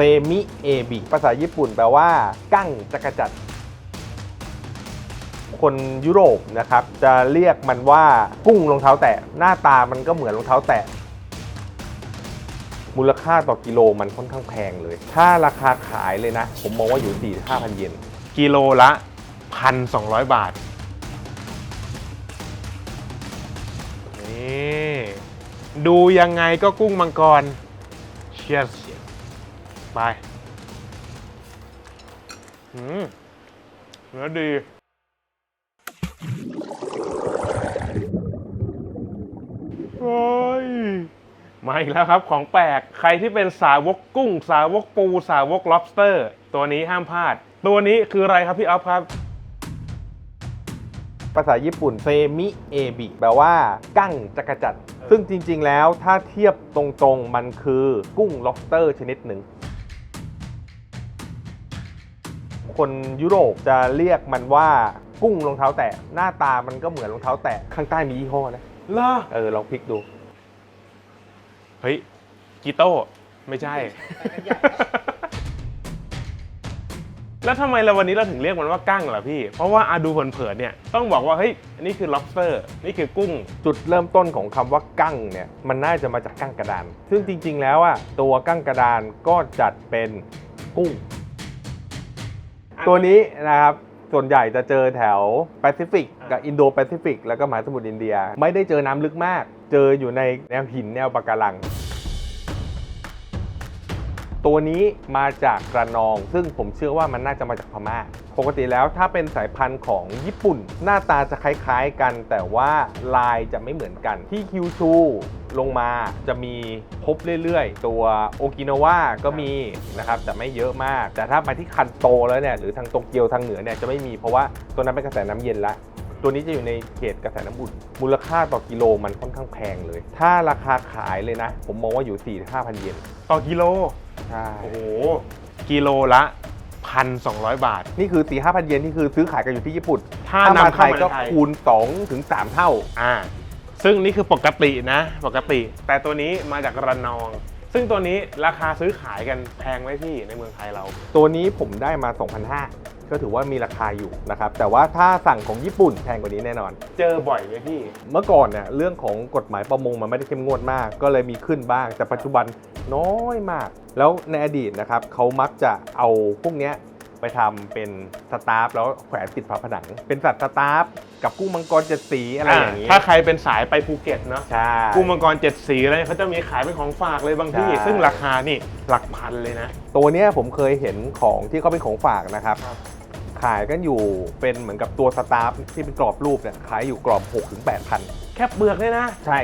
เซมิเอบิภาษาญี่ปุ่นแปลว่ากั้งจักรจัดคนยุโรปนะครับ จะเรียกมันว่ากุ้งรองเท้าแตะ หน้าตามันก็เหมือนรองเท้าแตะ มูลค่าต่อกิโลมันค่อนข้างแพงเลย ถ้าราคาขายเลยนะ ผมมองว่าอยู่ 4 5 0 0 0 เยนกิโลละพันสองบาท นี่ ดูยังไงก็กุ้งมังกรเชียร์ ไปอืมเนื้อดีโอ้ยมาอีกแล้วครับของแปลก ใครที่เป็นสาวกกุ้ง สาวกปู สาวก lobster ตัวนี้ห้ามพลาด ตัวนี้คืออะไรครับพี่อ๊อฟครับ ภาษาญี่ปุ่นเซมิเอบิแปลว่ากั้งจักรจัด ซึ่งจริง ๆ แล้วถ้าเทียบตรงๆ มันคือกุ้ง lobster ชนิดหนึ่ง คนยุโรปจะเรียกมันว่ากุ้งรองเท้าแตะหน้าตามันก็เหมือนรองเท้าแตะข้างใต้มียี่ห้อนะล่ะเออลองพลิกดู เฮ้ยกีโต้ไม่ใช่ แล้วทำไมเราวันนี้เราถึงเรียกมันว่ากั้งล่ะพี่ เพราะว่าอาดูเผินๆเนี่ยต้องบอกว่าเฮ้ยนี่คือ lobster นี่คือกุ้ง จุดเริ่มต้นของคำว่ากั้งเนี่ยมันน่าจะมาจากกั้งกระดาน ซึ่งจริง ๆ แล้วอะตัวกั้งกระดานก็จัดเป็นกุ้ง ตัวนี้นะครับส่วนใหญ่จะเจอแถวแปซิฟิกกับอินโดแปซิฟิกแล้วก็มหาสมุทรอินเดีย ไม่ได้เจอน้ำลึกมาก เจออยู่ในแนวหินแนวปะการัง ตัวนี้มาจากระนอง ซึ่งผมเชื่อว่ามันน่าจะมาจากพม่า ปกติแล้วถ้าเป็นสายพันธุ์ของญี่ปุ่น หน้าตาจะคล้ายๆกัน แต่ว่าลายจะไม่เหมือนกัน ที่คิวชูลงมาจะมีพบเรื่อยๆ ตัวโอกินาวาก็มีนะครับแต่ไม่เยอะมาก แต่ถ้าไปที่คันโตแล้วเนี่ยหรือทางโตเกียวทางเหนือเนี่ยจะไม่มีเพราะว่าตัวนั้นเป็นกระแสน้ำเย็นละตัวนี้จะอยู่ในเขตกระแสน้ำอุ่น มูลค่าต่อกิโลมันค่อนข้างแพงเลย ถ้าราคาขายเลยนะ ผมมองว่าอยู่ 4 5 0 0 0 เยน ต่อกิโล ใช่ โอ้โห กิโลละ พันสองบาท นี่คือ4 5 0 0 0เยนนี่คือซื้อขายกันอยู่ที่ญี่ปุ่นถ้าถ้านำมาไทเข้ายมาก็ในไทย คูณ2ถึง3เท่า อ่า ซึ่งนี่คือปกตินะ ปกติ แต่ตัวนี้มาจากระนอง ซึ่งตัวนี้ราคาซื้อขายกันแพงไหมพี่ในเมืองไทยเรา ตัวนี้ผมได้มา 2,500 ก็ถือว่ามีราคาอยู่นะครับ แต่ว่าถ้าสั่งของญี่ปุ่นแพงกว่านี้แน่นอน เจอบ่อยไหมพี่ เมื่อก่อนเนี่ยเรื่องของกฎหมายประมงมันไม่ได้เข้มงวดมาก ก็เลยมีขึ้นบ้าง แต่ปัจจุบัน น้อยมาก แล้วในอดีตนะครับเขามักจะเอาพวกเนี้ยไปทำเป็นสตาฟแล้วแขวนติดฝาผนัง เป็นสัตว์สตาฟกับกุ้งมังกรเจ็ดสีอะไรอย่างนี้ ถ้าใครเป็นสายไปภูเก็ตเนาะใช่กุ้งมังกรเจ็ดสีอะไรเขาจะมีขายเป็นของฝากเลยบางที่ใช่ซึ่งราคานี่หลักพันเลยนะ ตัวเนี้ยผมเคยเห็นของที่เขาเป็นของฝากนะครับครับขายกันอยู่เป็นเหมือนกับตัวสตาฟที่เป็นกรอบรูปเนี่ยขายอยู่กรอบ6ถึง8,000แค่เปลือกเลยนะ ใช่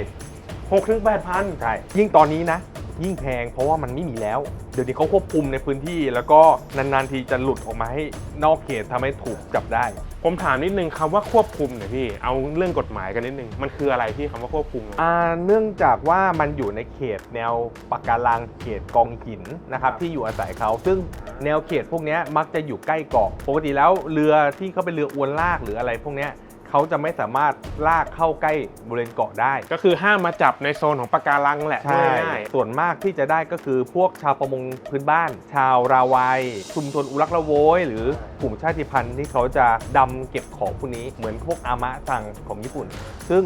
หกถึงแปดพันใช่ยิ่งตอนนี้นะ ยิ่งแพงเพราะว่ามันไม่มีแล้ว เดี๋ยวนี้เขาควบคุมในพื้นที่ แล้วก็นานๆทีจะหลุดออกมาให้นอกเขตทำให้ถูกจับได้ ผมถามนิดนึงคำว่าควบคุมเนี่ยพี่เอาเรื่องกฎหมายกันนิดนึงมันคืออะไรพี่คำว่าควบคุมอะอ่าเนื่องจากว่ามันอยู่ในเขตแนวปะการังเขตกองหินนะครับที่อยู่อาศัยเขาซึ่งแนวเขตพวกเนี้ยมักจะอยู่ใกล้เกาะปกติแล้วเรือที่เขาเป็นเรืออวนลากหรืออะไรพวกเนี้ย เขาจะไม่สามารถลากเข้าใกล้บริเวณเกาะได้ ก็คือห้ามมาจับในโซนของปะการังแหละใช่ง่ายส่วนมากที่จะได้ก็คือพวกชาวประมงพื้นบ้าน ชาวราวัยชุมชนอุรักละโวย หรือกลุ่มชาติพันธุ์ที่เขาจะดำเก็บของพวกนี้เหมือนพวกอามะซังของญี่ปุ่น ซึ่ง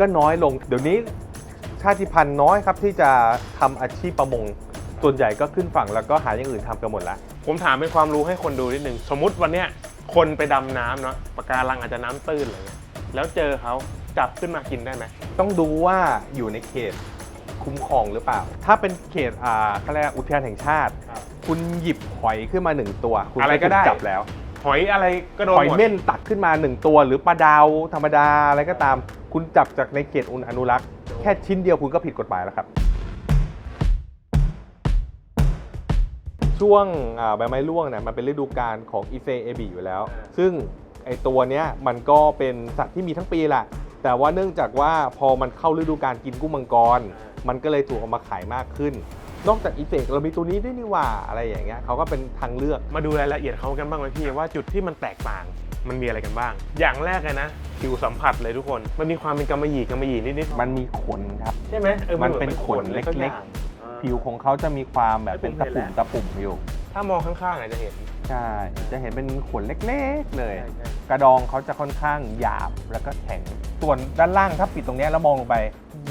ก็น้อยลง เดี๋ยวนี้ชาติพันธุ์น้อยครับที่จะทำอาชีพประมงส่วนใหญ่ก็ขึ้นฝั่งแล้วก็หาอย่างอื่นทำกันหมดละๆผมถามเป็นความรู้ให้คนดูนิดนึงสมมุติวันเนี้ย คนไปดำน้ำเนาะปะการังอาจจะน้ำตื้นอะไรเงี้ยแล้วเจอเขาจับขึ้นมากินได้ไหม ต้องดูว่าอยู่ในเขตคุ้มครองหรือเปล่า ถ้าเป็นเขตอ่าเขาเรียกว่าอุทยานแห่งชาติครับคุณหยิบหอยขึ้นมาหนึ่งตัวคุณอะไรก็ได้ ถูจับแล้ว หอยอะไรก็โดนหอยหมดเม่นตักขึ้นมาหนึ่งตัว หรือปลาดาวธรรมดาอะไรก็ตาม คุณจับจากในเขตอุณอนุรักษ์ แค่ชิ้นเดียวคุณก็ผิดกฎหมายแล้วครับ ช่วงอ่าใบไม้ร่วงเนี่ยมันเป็นฤดูกาลของอีเซเอบีอยู่แล้ว ซึ่งไอตัวเนี้ยมันก็เป็นสัตว์ที่มีทั้งปีแหละ แต่ว่าเนื่องจากว่าพอมันเข้าฤดูกาลกินกุ้งมังกร มันก็เลยถูกเอามาขายมากขึ้น นอกจากอีเซกเรามีตัวนี้ด้วยนี่หว่าอะไรอย่างเงี้ยเขาก็เป็นทางเลือก มาดูรายละเอียดเขากันบ้างไหมพี่ว่าจุดที่มันแตกต่างมันมีอะไรกันบ้าง อย่างแรกเลยนะผิวสัมผัสเลยทุกคน มันมีความเป็นกำมะหยี่กำมะหยี่นิดๆมันมีขนครับ ใช่ไหมออมันเป็นหอขนเล็กๆสัอย่างอ่า ผิวของเขาจะมีความแบบเป็นไม่ตะเป็นปุ่มไรตะปุ่มอยู่ ถ้ามองข้างๆเนี่ยจะเห็น ใช่ จะเห็นเป็นขนเล็กๆเลย ใช่ใช่ กระดองเขาจะค่อนข้างหยาบแล้วก็แข็ง ส่วนด้านล่างถ้าปิดตรงเนี้ยแล้วมองลงไป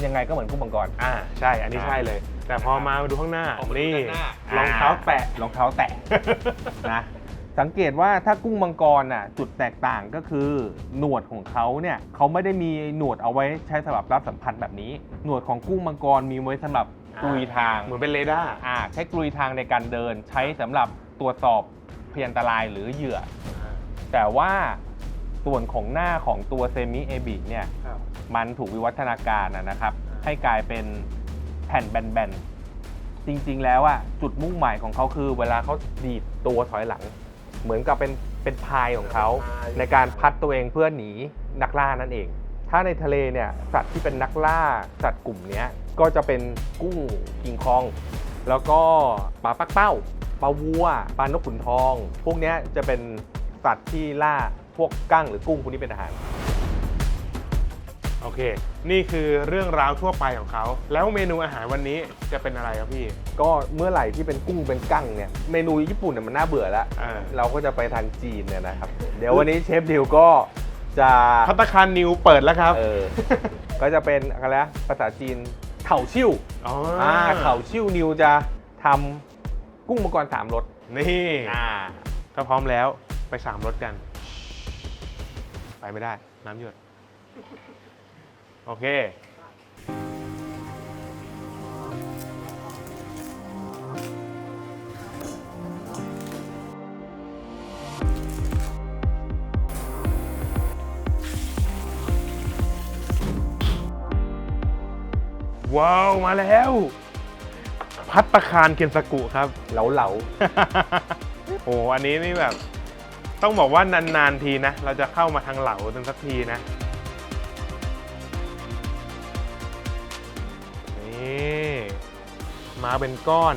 ยังไงก็เหมือนกุ้งมังกร อ่าใช่ อันนี้ใช่เลย แต่พอมาดูข้างหน้า ออกมาดูนี่ด้านหน้า รองเท้าแตะรองเท้าแตะ นะ สังเกตว่าถ้ากุ้งมังกรน่ะจุดแตกต่างก็คือ หนวดของเขาเนี่ยเขาไม่ได้มีหนวดเอาไว้ใช้สำหรับรับสัมผัสแบบนี้ หนวดของกุ้งมังกรมีไว้สำหรับ กลุยทางเหมือนเป็นเรดาร์อ่าใช้กลุยทางในการเดิน ใช้สำหรับตรวจสอบพยานตรายหรือเหยื่อ แต่ว่าส่วนของหน้าของตัวเซมิเอบิเนี่ยครับ มันถูกวิวัฒนาการนะนะครับให้กลายเป็นแผ่นแบนๆ จริงๆแล้วอะจุดมุ่งหมายของเขาคือ เวลาเขาดีดตัวถอยหลัง เหมือนกับเป็นเป็นพายของเขาเป็นพายในการพัดตัวเองเพื่อหนีนักล่านั่นเอง ถ้าในทะเลเนี่ยสัตว์ที่เป็นนักล่าสัตว์กลุ่มเนี้ยก็จะเป็นกุ้งกิงคอง แล้วก็ปลาปักเป้าปลาวัวปลานกขุนทอง พวกเนี้ยจะเป็นสัตว์ที่ล่าพวกกั้งหรือกุ้งพวกนี้เป็นอาหารโอเค นี่คือเรื่องราวทั่วไปของเขา แล้วเมนูอาหารวันนี้จะเป็นอะไรครับพี่ ก็เมื่อไหร่ที่เป็นกุ้งเป็นกั้งเนี่ย เมนูญี่ปุ่นเนี่ยมันน่าเบื่อแล้วอ่าเราก็จะไปทางจีนเนี่ยนะครับ เดี๋ยววันนี้เชฟดิวก็ จะพัตตาคารนิวเปิดแล้วครับ เออ ก็จะเป็นอะไรนะภาษาจีนเถาชิ่วอ๋ออ่าเถาชิ่วนิวจะทำกุ้งมังกรสามรสนี่อ่า ถ้าพร้อมแล้วไปสามรถกัน ไปไม่ได้ น้ำหยด โอเค ว้าวมาแล้ว พัตตาคารเคนซากุครับ เหลาเหลาโอ้อันนี้นี่แบบ ต้องบอกว่านานๆทีนะ เราจะเข้ามาทางเหลาจนสักทีนะ นี่ มาเป็นก้อน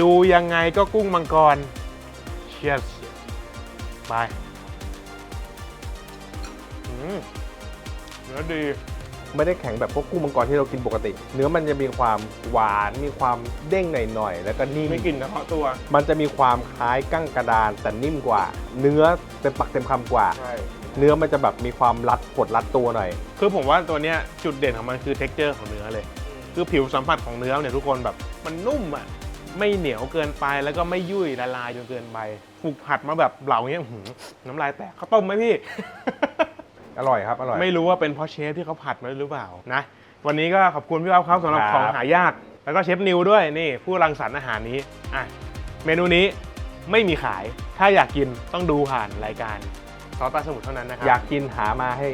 ดูยังไงก็กุ้งมังกรเชียสไปอืมเนื้อดี ไม่ได้แข็งแบบพวกกุ้งมังกรที่เรากินปกติ เนื้อมันจะมีความหวานมีความเด้งหน่อยๆแล้วก็นิ่มไม่กลิ่นเฉพาะตัว มันจะมีความคล้ายกั้งกระดานแต่นิ่มกว่า เนื้อเต็มปักเต็มคำกว่า ใช่ เนื้อมันจะแบบมีความรัดกดรัดตัวหน่อย คือผมว่าตัวเนี้ยจุดเด่นของมันคือเท็กเจอร์ของเนื้อเลย คือผิวสัมผัสของเนื้อเนี่ยทุกคนแบบมันนุ่มอะไม่เหนียวเกินไปแล้วก็ไม่ยุ่ยละลายจนเกินไปถูกผัดมาแบบเหลาเงี้ยอื้อหือน้ำลายแตกข้าวต้มไหมพี่ อร่อยครับอร่อย ไม่รู้ว่าเป็นเพราะเชฟที่เขาผัดมาหรือเปล่านะ วันนี้ก็ขอบคุณพี่อ๊อฟครับสำหรับครับ ของหายาก แล้วก็เชฟนิวด้วยนี่ผู้รังสรรค์อาหารนี้อะเมนูนี้ไม่มีขาย ถ้าอยากกินต้องดูผ่านรายการซอสตาสมุทรเท่านั้นนะครัอยากกินหามาให้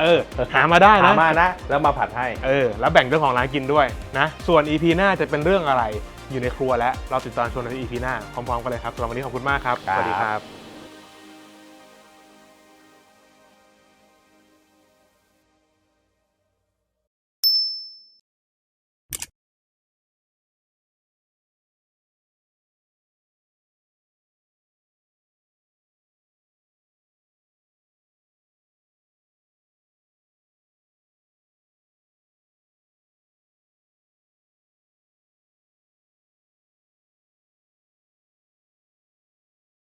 เออหามาได้หานะ มานะ แล้วมาผัดให้ เออ แล้วแบ่งเจ้าของร้านกินด้วยนะ ส่วน EP หน้าจะเป็นเรื่องอะไรอยู่ในครัวแล้ว เราติดตามชมใน EP หน้าพร้อมๆกันเลยครับสำหรับวันนี้ขอบคุณมากครับ สวัสดีครับ